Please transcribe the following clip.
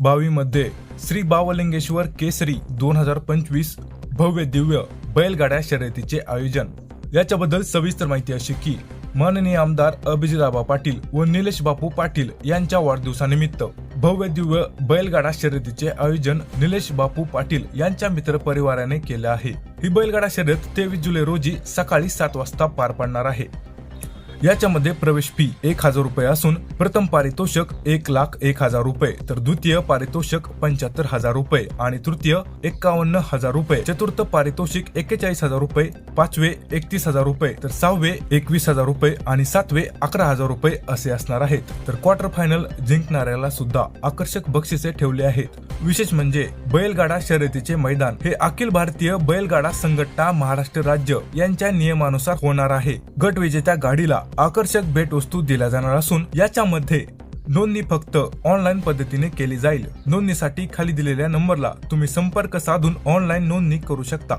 बावीमध्ये श्री बावलिंगेश्वर केसरी दोन हजार पंचवीस भव्य दिव्य बैलगाड्या शर्यतीचे आयोजन. याच्याबद्दल सविस्तर माहिती अशी की माननीय आमदार अभिजिताबा पाटील व निलेश बापू पाटील यांच्या वाढदिवसानिमित्त भव्य दिव्य बैलगाडा शर्यतीचे आयोजन निलेश बापू पाटील यांच्या मित्र परिवाराने केले आहे. ही बैलगाडा शर्यत तेवीस जुलै रोजी सकाळी सात वाजता पार पडणार आहे. याच्यामध्ये प्रवेश फी एक हजार रुपये असून प्रथम पारितोषक एक लाख एक हजार रुपये तर द्वितीय पारितोषक पंच्याहत्तर हजार रुपये आणि तृतीय एक्कावन्न हजार रुपये चतुर्थ पारितोषिक एक्केचाळीस हजार रुपये पाचवे एकतीस हजार रुपये तर सहावे एकवीस हजार रुपये आणि सातवे अकरा हजार रुपये असे असणार आहेत. तर क्वार्टर फायनल जिंकणाऱ्याला सुद्धा आकर्षक बक्षिसे ठेवले आहेत. विशेष म्हणजे बैलगाडा शर्यतीचे मैदान हे अखिल भारतीय बैलगाडा संघटना महाराष्ट्र राज्य यांच्या नियमानुसार होणार आहे. गट विजेत्या गाडीला आकर्षक भेटवस्तू दिल्या जाणार असून याच्यामध्ये नोंदणी फक्त ऑनलाईन पद्धतीने केली जाईल. नोंदणीसाठी खाली दिलेल्या नंबरला तुम्ही संपर्क साधून ऑनलाईन नोंदणी करू शकता.